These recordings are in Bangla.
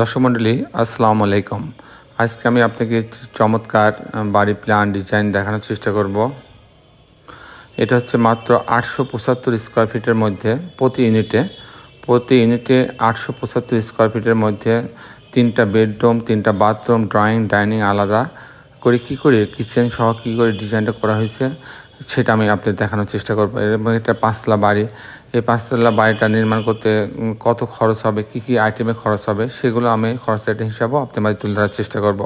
দর্শক মণ্ডলী আসসালামু আলাইকুম। আজকে আমি আপনাকে চমৎকার বাড়ি প্ল্যান ডিজাইন দেখানোর চেষ্টা করব। এটা হচ্ছে মাত্র আটশো পঁচাত্তর স্কোয়ার ফিটের মধ্যে প্রতি ইউনিটে প্রতি ইউনিটে আটশো পঁচাত্তর স্কোয়ার ফিটের মধ্যে তিনটা বেডরুম তিনটা বাথরুম ড্রয়িং ডাইনিং আলাদা করে কি করে কিচেন সহ কী করে ডিজাইনটা করা হয়েছে সেটা আমি আপনাদের দেখানোর চেষ্টা করব। এবং এটা পাঁচতলা বাড়ি। এই পাঁচতলা বাড়িটা নির্মাণ করতে কত খরচ হবে, কি কি আইটেমে খরচ হবে, সেগুলো আমি খরচের হিসাবেও আপনার মাঝে তুলে ধরার চেষ্টা করব।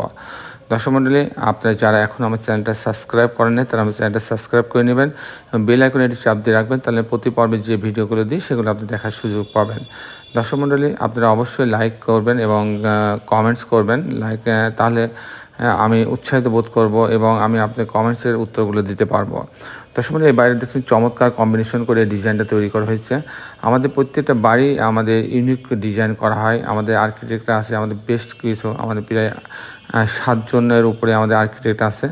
দর্শক মণ্ডলী, আপনারা যারা এখন আমার চ্যানেলটা সাবস্ক্রাইব করেন নাই, তারা আমার চ্যানেলটা সাবস্ক্রাইব করে নেবেন। বেল আইকনে এটি চাপ দিয়ে রাখবেন, তাহলে প্রতি পর্বে যে ভিডিওগুলো দিই, সেগুলো আপনি দেখার সুযোগ পাবেন। দর্শক মণ্ডলী, আপনারা অবশ্যই লাইক করবেন এবং কমেন্টস করবেন। লাইক তাহলে আমি উৎসাহিত বোধ করব এবং আমি আপনার কমেন্টসের উত্তরগুলো দিতে পারব। মণ্ডলী, এই বাইরে দেখছেন চমৎকার কম্বিনেশন করে ডিজাইনটা তৈরি করা হয়েছে। আমাদের প্রত্যেকটা বাড়ি আমাদের ইউনিক ডিজাইন করা হয়। আমাদের আর্কিটেক্টরা আছে আমাদের বেস্ট কিছু আমাদের প্রায় সাতজনের উপরে আমাদের আর্কিটেক্ট আছে।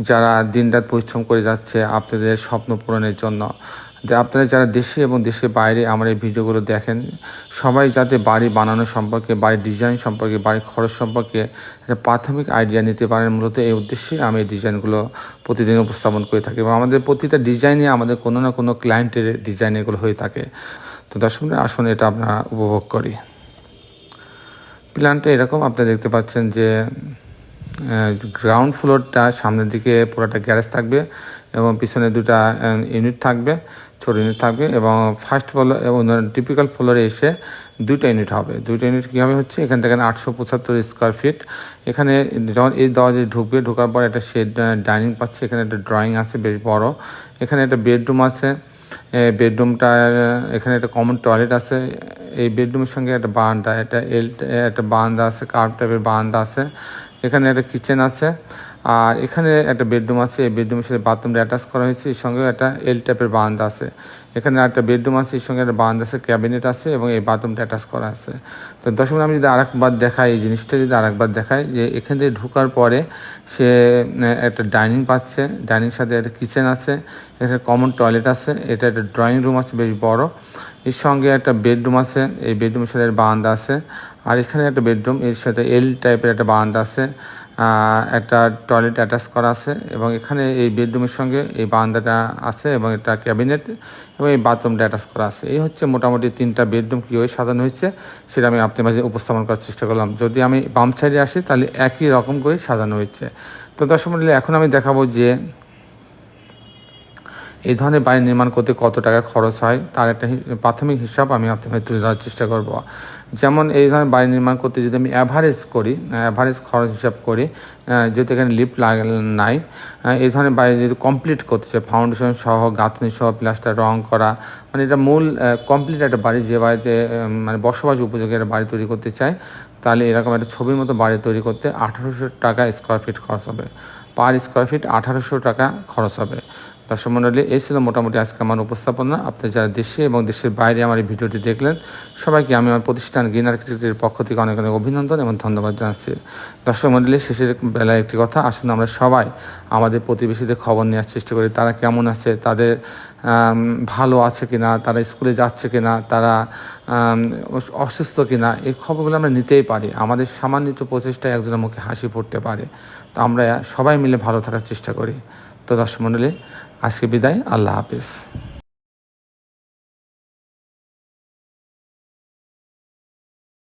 যারা দিনরাত পরিশ্রম করে যাচ্ছে আপনাদের স্বপ্ন পূরণের জন্য। যে আপনারা যারা দেশে এবং দেশের বাইরে আমার এই ভিডিওগুলো দেখেন, সবাই যাতে বাড়ি বানানো সম্পর্কে বাড়ির ডিজাইন সম্পর্কে বাড়ির খরচ সম্পর্কে একটা প্রাথমিক আইডিয়া নিতে পারেন, মূলত এই উদ্দেশ্যে আমি এই ডিজাইনগুলো প্রতিদিন উপস্থাপন করে থাকি। এবং আমাদের প্রতিটা ডিজাইনে আমাদের কোনো না কোনো ক্লায়েন্টের ডিজাইন এগুলো হয়ে থাকে। তো দর্শক আসুন এটা আমরা উপভোগ করি। প্ল্যানটা এরকম, আপনি দেখতে পাচ্ছেন যে গ্রাউন্ড ফ্লোরটা সামনের দিকে পুরোটা গ্যারেজ থাকবে এবং পিছনে দুটা ইউনিট থাকবে, ছোট ইউনিট থাকবে এবং ফার্স্ট ফ্লোর এবং টিপিক্যাল ফ্লোরে এসে দুইটা ইউনিট হবে। দুইটা ইউনিট কীভাবে হচ্ছে? এখান থেকে আটশো পঁচাত্তর স্কোয়ার ফিট এখানে যখন এই দরজায় ঢুকবে, ঢোকার পর একটা শেড ডাইনিং পাচ্ছে, এখানে একটা ড্রয়িং আছে বেশ বড়। এখানে একটা বেডরুম আছে। বেডরুমটা এখানে একটা কমন টয়লেট আছে। এই বেডরুমের সঙ্গে একটা বারান্দা, একটা এল একটা বারান্দা আছে কার্ভ টাইপের বারান্দা আছে। এখানে একটা কিচেন আছে। আর এখানে একটা বেডরুম আছে, এই বেডরুমের সাথে বাথরুমটা অ্যাটাচ করা হয়েছে। এর সঙ্গে একটা এল টাইপের বারান্দা আছে। এখানে একটা বেডরুম আছে, এর সঙ্গে একটা বারান্দা আছে ক্যাবিনেট আছে এবং এই বাথরুমটা অ্যাটাচ করা আছে। তো দর্শক, আমি যদি আরেকবার দেখাই, এই জিনিসটা যদি আরেকবার দেখাই, যে এখান থেকে ঢোকার পরে সে একটা ডাইনিং পাচ্ছে। ডাইনিং সাথে একটা কিচেন আছে, এখানে কমন টয়লেট আছে, এটা একটা ড্রয়িং রুম আছে, বেশ বড়। এর সঙ্গে একটা বেডরুম আছে, এই বেডরুমের সাথে বারান্দা আছে। আর এখানে একটা বেডরুম, এর সাথে এল টাইপের একটা বারান্দা আছে। একটা টয়লেট অ্যাটাচ করা আছে এবং এখানে এই বেডরুমের সঙ্গে এই বারান্দাটা আছে এবং একটা ক্যাবিনেট এবং এই বাথরুমটা অ্যাটাচ করা আছে। এই হচ্ছে মোটামুটি তিনটা বেডরুম কীভাবে সাজানো হয়েছে সেটা আমি আপনার মাঝে উপস্থাপন করার চেষ্টা করলাম। যদি আমি বাম সাইডে আসি তাহলে একই রকম করে সাজানো হয়েছে। তো দর্শক মন্ডলী, এখন আমি দেখাবো যে এই ধরনের বাড়ি নির্মাণ করতে কত টাকা খরচ হয়, তার একটা প্রাথমিক হিসাব আমি আপনাদের তুলে ধরার চেষ্টা করব। যেমন এই ধরনের বাড়ি নির্মাণ করতে যদি আমি অ্যাভারেজ করি অ্যাভারেজ খরচ হিসাব করি যেহেতু এখানে লিফট নাই এই ধরনের বাড়ি যদি কমপ্লিট করতে চাই ফাউন্ডেশন সহ, গাঁথনি সহ প্লাস্টার রং করা মানে এটা মূল কমপ্লিট একটা বাড়ি যে বাড়িতে মানে বসবাস উপযোগী একটা বাড়ি তৈরি করতে চাই তাহলে এরকম একটা ছবির মতো বাড়ি তৈরি করতে আঠারোশো টাকা স্কোয়ার ফিট খরচ হবে। পার স্কোয়ার ফিট আঠারোশো টাকা খরচ হবে। দর্শক মণ্ডলী এই ছিল মোটামুটি আজকে আমার উপস্থাপনা। আপনি যারা দেশে এবং দেশের বাইরে আমার এই ভিডিওটি দেখলেন, সবাইকে আমি আমার প্রতিষ্ঠান গ্রিন আর্কিটেক্টের পক্ষ থেকে অনেক অনেক অভিনন্দন এবং ধন্যবাদ জানাচ্ছি। দর্শক মণ্ডলী শেষের বেলায় একটি কথা আসলে আমরা সবাই আমাদের প্রতিবেশীদের খবর নেওয়ার চেষ্টা করি, তারা কেমন আছে, তাদের ভালো আছে কিনা তারা স্কুলে যাচ্ছে কিনা, তারা অসুস্থ কি না এই খবরগুলো আমরা নিতেই পারি। আমাদের সামান্যিত প্রচেষ্টায় একজনের মুখে হাসি পড়তে পারে। তো আমরা সবাই মিলে ভালো থাকার চেষ্টা করি। তো দর্শক মণ্ডলী, আজকে বিদায়। আল্লাহ হাফিজ।